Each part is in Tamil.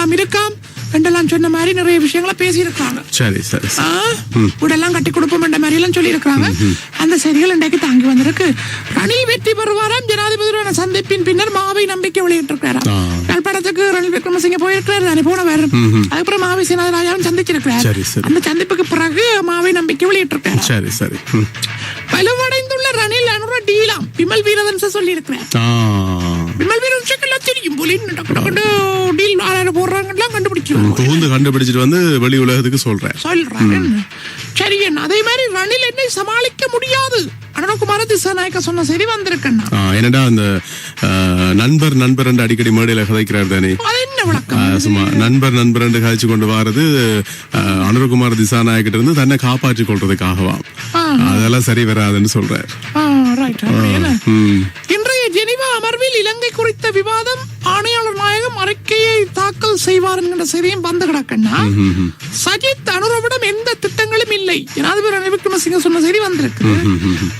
எல்லாம் இருக்காம். என்றெல்லாம் சொன்ன மாதிரி நிறைய விஷயங்களை பேசியிருக்காங்க. சரி சரி. வீடெல்லாம் கட்டி கொடுப்போம் என்ற மாதிரி எல்லாம் சொல்லி இருக்கிறாங்க அந்த செய்திகள் இன்றைக்கு தாங்கி வந்திருக்கு. ரணில் வெற்றி பெறுவாராம். ஜனாதிபதியுடன் சந்திப்பின் பின்னர் மாவை நம்பிக்கை வெளியிட்டிருக்கிறாராம். ஆ. யாழ்ப்பாணத்துக்கு ரணில் விக்ரமசிங்க போயிருக்கிறார். தானே போனவர் அதுக்கப்புறம் மாவை சீனாதராஜாவும் சந்திச்சிருக்கிறார். சரி, சரி. அந்த சந்திப்புக்கு பிறகு மாவை நம்பிக்கை வெளியிட்டிருக்கிறார் சரி சரி. வலுவடைந்துள்ள ரணில் அனுர டீலாம். விமல் வீரவன்ச சொல்லி இருக்கிறார் ஆ. விமல் வீரவன்சக்கு எல்லாம் தெரியும் போலி டீல் ஆளார போடுறாங்கலாம் கண்டுபிடிச்சு புகுந்து கண்டுபிடிச்சிட்டு வந்து வெளி உலகத்துக்கு சொல்றேன். சொல்றாரு சரி என்ன அதே மாதிரி ரணில் என்னை சமாளிக்க முடியாது. அனுகுமார திசாநாயக்க சொன்ன சரி வந்திருக்கேன்னா ஆ, என்னடா அந்த நண்பர் நண்பர் என்று அடிக்கடி மேடையில கதைக்கிறார் தானே? அது என்ன ஆ, விளக்கம் சும்மா நண்பர் நண்பர் என்று கழிச்சு கொண்டு வாரது அனுரகுமார் திசாநாயக்கிட்ட இருந்து தன்னை காப்பாற்றிக் கொள்றதுக்காகவாம் ஆ. அதெல்லாம் சரி வராதுன்னு? ம். இன்றைய ஜெனிவா அமர்வில் இலங்கை குறித்த விவாதம் தாக்கல் செய்வார் என்கிற செய்தியும் வந்து கிடக்கண்ணா சஜித் அனுரவிடம் எந்த திட்டங்களும் இல்லை. ஜனாதிபதி ரணில் விக்ரமசிங்க சொன்ன செய்தி வந்திருக்கு.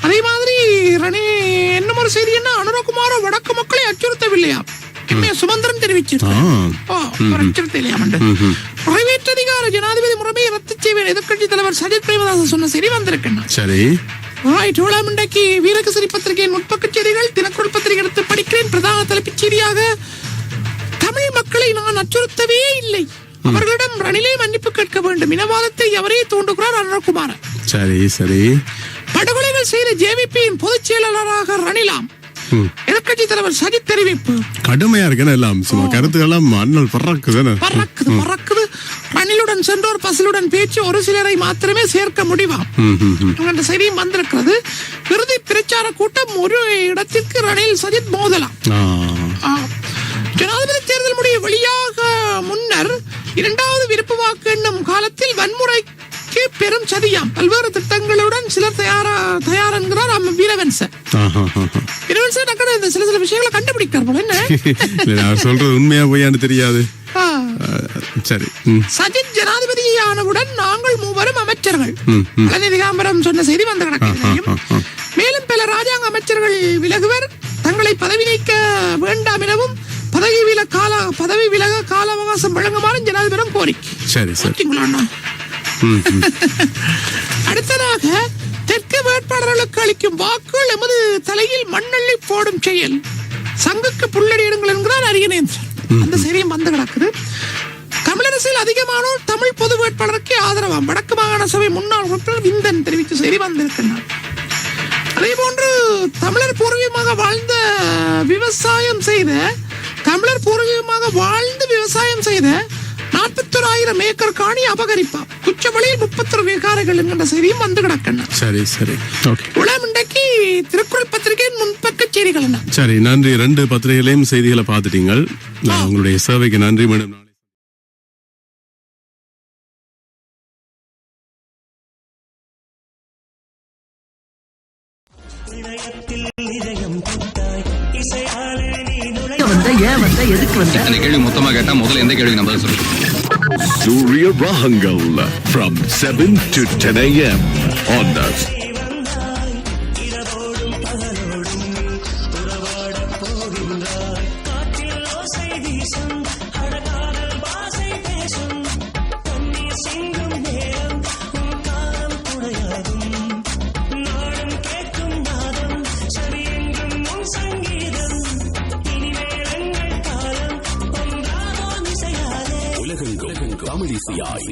அதே மாதிரி ரணி இன்னும் ஒரு செய்தி என்ன? அனுரகுமார வடக்கு மக்களை அச்சுறுத்தவில்லையா? எம்ஏ சுமந்திரன் தெரிவிச்சிருக்கார். நிறைவேற்றதிகார ஜனாதிபதி முறைமையை ரத்து செய்வேன் எதிர்க்கட்சி தலைவர் சஜித் பிரேமதாசன் சொன்ன செய்தி வந்திருக்கண்ணா சரி. ரைட் இவ்வளவு இன்றைக்கு வீரகசரி பத்திரிகையின் முற்பக்க செய்திகள் தினக்குரல் பத்திரிகை எடுத்து படிக்கிறேன். பிரதான தலைப்புச் செய்தியாக மக்களை நான் அச்சுறுத்தவே இல்லை. அவர்களிடம் ரணிலே மன்னிப்பு கேட்க வேண்டும். இனவாதத்தை அவரே தூண்டுகிறார் அருணகுமார் சரி சரி. படுகொலைகள் செய்த ஜேவிபியின் பொதுச் செயலாளராக ரணிலாம். எதிர்க்கட்சி தலைவர் சஜித் தெரிவிப்பு. கடுமையா இருக்கேன்னு எல்லாம்? சும்மா கருத்துக்கெல்லாம் அண்ணல் பறக்குதானே பறக்குது பறக்குது. ரணிலுடன் சென்றோர் பசிலுடன் பேச்சு ஒரு சிலரை மாத்திரமே சேர்க்க முடிவாம். என்ற செய்தியும் வந்திருக்கிறது. இறுதி பிரச்சார கூட்டம் ஒரு இடத்திற்கு ரணில் சஜித் மோதலாம். வெளியாக முன்னர் இரண்டாவது விருப்ப வாக்கு எண்ணும் காலத்தில் வன்முறைக்கு பெரும் சதியாம். பல்வேறு திட்டங்களுடன் சிலர் தயாரா தயார் என்கிறார் அம்ம வீரவன்ச. ஆஹா, ஆஹா. வீரவன்ச டக்குனு இந்த சில சில விஷயங்களை கண்டுபிடிக்கிறார் போல என்ன? நான் சொல்றது உண்மையா பொய்யான்னு தெரியாது. சரி சஜித் ஜனாதிபதியானவுடன் நாங்கள் மூவரும் அமைச்சர்கள். திகாம்பரம் சொன்ன செய்தி வந்து கிடக்கிறது கால அவகாசம் வழங்குமாறு ஜனாதிபதியிடம் கோரிக்கை. சரி சரி. பார்த்தீங்களா அண்ணா? ம், ம். அடுத்ததாக தெற்கு வேட்பாளர்களுக்கு அளிக்கும் வாக்குகள் எமது தலையில் மண்ணள்ளி போடும் செயல். சங்குக்கு புள்ளடியிடுங்கள் என்கிறார் அரியநேந்திரன். அந்த செய்தியும் வந்து கிடக்குது. தமிழரசில் அதிகமானோர் தமிழ் பொது வேட்பாளருக்கு ஆதரவாம். வடக்கு மாகாண சபை முன்னாள் உறுப்பினர் விந்தன் தெரிவித்த செய்தி வந்திருக்கிறார் அதே போன்று தமிழர் பூர்வீகமாக வாழ்ந்த விவசாயம் செய்த தமிழர் பூர்வீகமாக வாழ்ந்து விவசாயம் செய்த நாற்பத்தொராயிரம் ஏக்கர் காணி அபகரிப்பாம் குச்சவழியில் முப்பத்தொரு விகாரைகள் என்கின்ற செய்தியும் வந்து கிடக்கண்ணா சரி சரி. ஓகே. உளம் இன்றைக்கு திருக்குறள் பத்திரிகையின் முன்பக்க செய்திகள் சரி நன்றி. ரெண்டு பத்திரிகைகளையும் செய்திகளை பார்த்துட்டீங்கள். நான் உங்களுடைய சேவைக்கு நன்றி மேடம். நாளை வந்த ஏன் வந்த எதுக்கு வந்த அந்த கேள்வி மொத்தமா கேட்டா முதல்ல எந்த கேள்வி நம்ம சொல்லு Surya Rahangal from 7 to 10 a.m. on the தமிழிசையாய்